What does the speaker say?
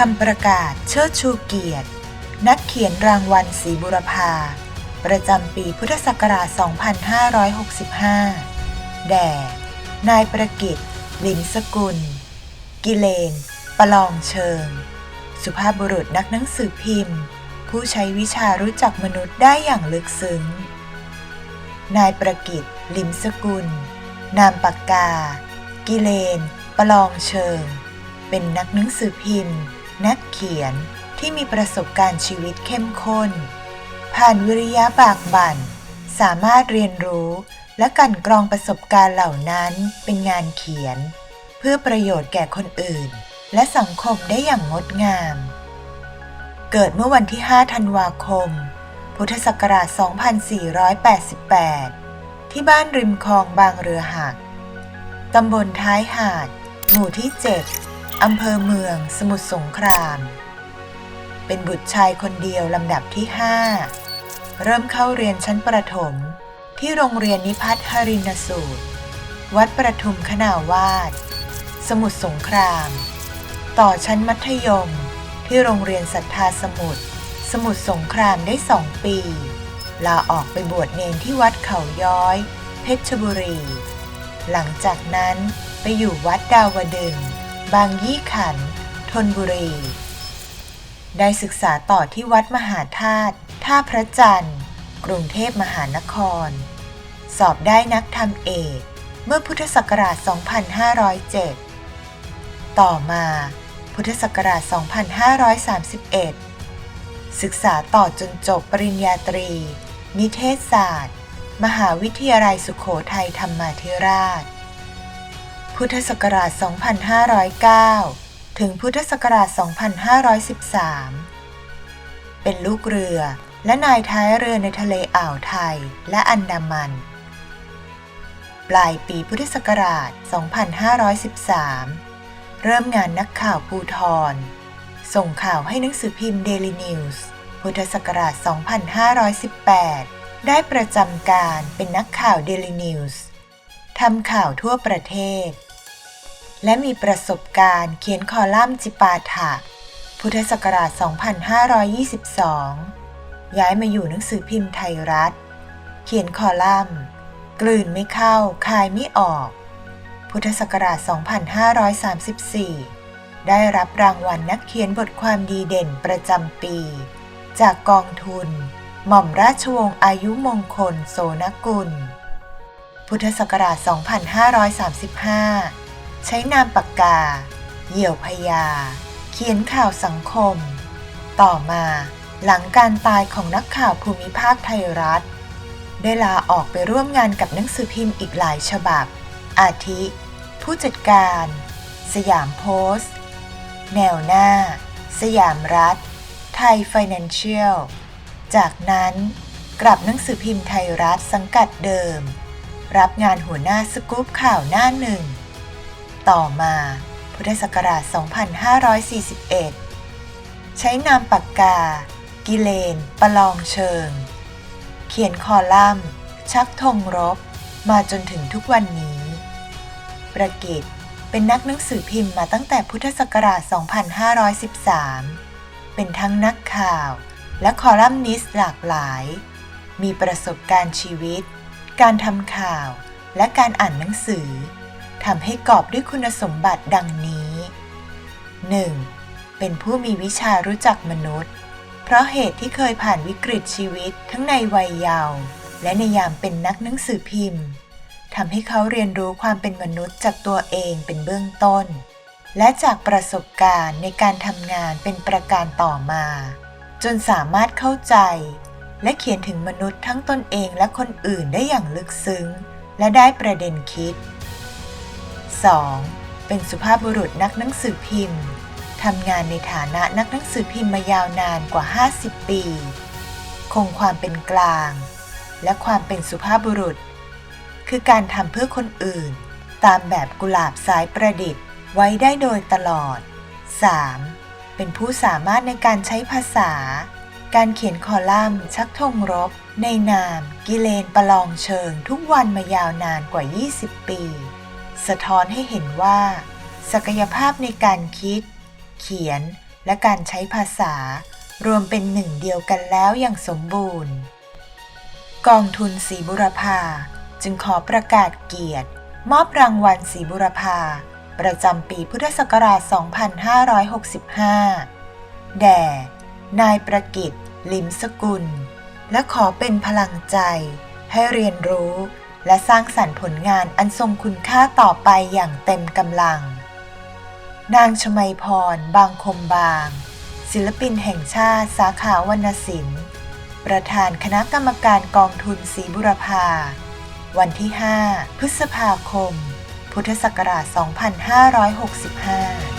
คำประกาศเชิดชูเกียรติ นักเขียนรางวัลศรีบุรพา ประจำปีพุทธศักราช 2565 แด่ นายประกิตลิมสกุล กิเลน ประลองเชิง สุภาพบุรุษนักหนังสือพิมพ์ ผู้ใช้วิชารู้จักมนุษย์ได้อย่างลึกซึ้ง นายประกิตลิมสกุล นามปากกา กิเลน ประลองเชิง เป็นนักหนังสือพิมพ์ นักเขียนที่มีประสบการณ์ชีวิตเข้มข้น ผ่านวิริยะบากบั่น สามารถเรียนรู้และกันกรองประสบการณ์เหล่านั้นเป็นงานเขียน เพื่อประโยชน์แก่คนอื่น และสังคมได้อย่างงดงาม เกิดเมื่อวันที่ 5 ธันวาคม พุทธศักราช 2488 ที่บ้านริมคลองบางเรือหัก ตำบลท้ายหาด หมู่ที่ 7 อำเภอเมืองสมุทรสงคราม เป็นบุตรชายคนเดียวลำดับที่5เริ่มเข้าเรียนชั้นประถม ที่โรงเรียนนิพัฒน์หรินสูตร วัดประทุมขนาวาสสมุทรสงคราม ต่อชั้นมัธยม ที่โรงเรียนศรัทธาสมุทรสมุทรสงครามได้สองปี ลาออกไปบวชเนนที่วัดเขาย้อย เพชรบุรี หลังจากนั้นไปอยู่วัดดาวดึง บางยี่ขันธนบุรี ได้ศึกษาต่อที่วัดมหาธาตุท่าพระจันทร์ กรุงเทพมหานคร สอบได้นักธรรมเอก เมื่อพุทธศักราช 2507 ต่อมาพุทธศักราช 2531 ศึกษาต่อจนจบปริญญาตรี นิเทศศาสตร์ มหาวิทยาลัยสุโขทัยธรรมาธิราช พุทธศักราช 2509 ถึงพุทธศักราช 2513 เป็นลูกเรือและนายท้ายเรือในทะเลอ่าวไทยและอันดามัน ปลายปีพุทธศักราช 2513 เริ่มงานนักข่าวภูทร ส่งข่าวให้หนังสือพิมพ์ Daily News พุทธศักราช 2518 ได้ประจำการเป็นนักข่าว Daily News ทำข่าวทั่วประเทศ และมีประสบการณ์เขียนคอลัมน์จิปาถะ พุทธศักราช 2522 ย้ายมาอยู่หนังสือพิมพ์ไทยรัฐ เขียนคอลัมน์ กลืนไม่เข้า คายไม่ออก พุทธศักราช 2534 ได้รับรางวัลนักเขียนบทความดีเด่นประจำปี จากกองทุน หม่อมราชวงศ์อายุมงคล โสนกุล พุทธศักราช 2535 ใช้นามปากกา เหยี่ยวพยา เขียนข่าวสังคม ต่อมาหลังการตายของนักข่าวภูมิภาคไทยรัฐ ได้ลาออกไปร่วมงานกับหนังสือพิมพ์อีกหลายฉบับ อาทิ ผู้จัดการ สยามโพสต์ แนวหน้า สยามรัฐ ไทยไฟแนนเชียล จากนั้นกลับหนังสือพิมพ์ไทยรัฐสังกัดเดิม รับงานหัวหน้าสกู๊ปข่าวหน้าหนึ่ง ต่อมา พุทธศักราช 2541 ใช้นามปากกา กิเลน ประลองเชิง เขียนคอลัมน์ ชักธงรบ มาจนถึงทุกวันนี้ ประกิตเป็นนักหนังสือพิมพ์มาตั้งแต่พุทธศักราช 2513 เป็นทั้งนักข่าวและคอลัมนิสต์หลากหลาย มีประสบการณ์ชีวิต การทำข่าว และการอ่านหนังสือทำให้กอบด้วยคุณสมบัติดังนี้ 1. เป็นผู้มีวิชารู้จักมนุษย์ เพราะเหตุที่เคยผ่านวิกฤตชีวิตทั้งในวัยเยาว์และในยามเป็นนักหนังสือพิมพ์ทำให้เขาเรียนรู้ความเป็นมนุษย์จากตัวเองเป็นเบื้องต้น และจากประสบการณ์ในการทำงานเป็นประการต่อมา จนสามารถเข้าใจ และเขียนถึงมนุษย์ทั้งตนเองและคนอื่นได้อย่างลึกซึ้ง และได้ประเด็นคิด 2. เป็นสุภาพบุรุษนักหนังสือพิมพ์ทำงานในฐานะนักหนังสือพิมพ์มายาวนานกว่า 50 ปี คงความเป็นกลาง และความเป็นสุภาพบุรุษ คือการทำเพื่อคนอื่น ตามแบบกุหลาบสายประดิษฐ์ ไว้ได้โดยตลอด 3. เป็นผู้สามารถในการใช้ภาษา การเขียนคอลัมน์ชักธงรบ ในนามกิเลนประลองเชิงทุกวันมายาวนานกว่า 20 ปี สะท้อนให้เห็นว่า ศักยภาพในการคิด เขียนและการใช้ภาษารวมเป็นหนึ่งเดียวกันแล้วอย่างสมบูรณ์ กองทุนศรีบุรพาจึงขอประกาศเกียรติ มอบรางวัลศรีบุรพาประจำปีพุทธศักราช 2565 แด่ นายประกิต ลิมสกุล และขอเป็นพลังใจ ให้เรียนรู้ และสร้างสรรค์ผลงานอันทรงคุณค่าต่อไปอย่างเต็มกำลัง นางชมัยพร บางคมบาง ศิลปินแห่งชาติสาขาวรรณศิลป์ ประธานคณะกรรมการกองทุนศรีบุรพาวันที่ 5 พฤษภาคม พุทธศักราช 2565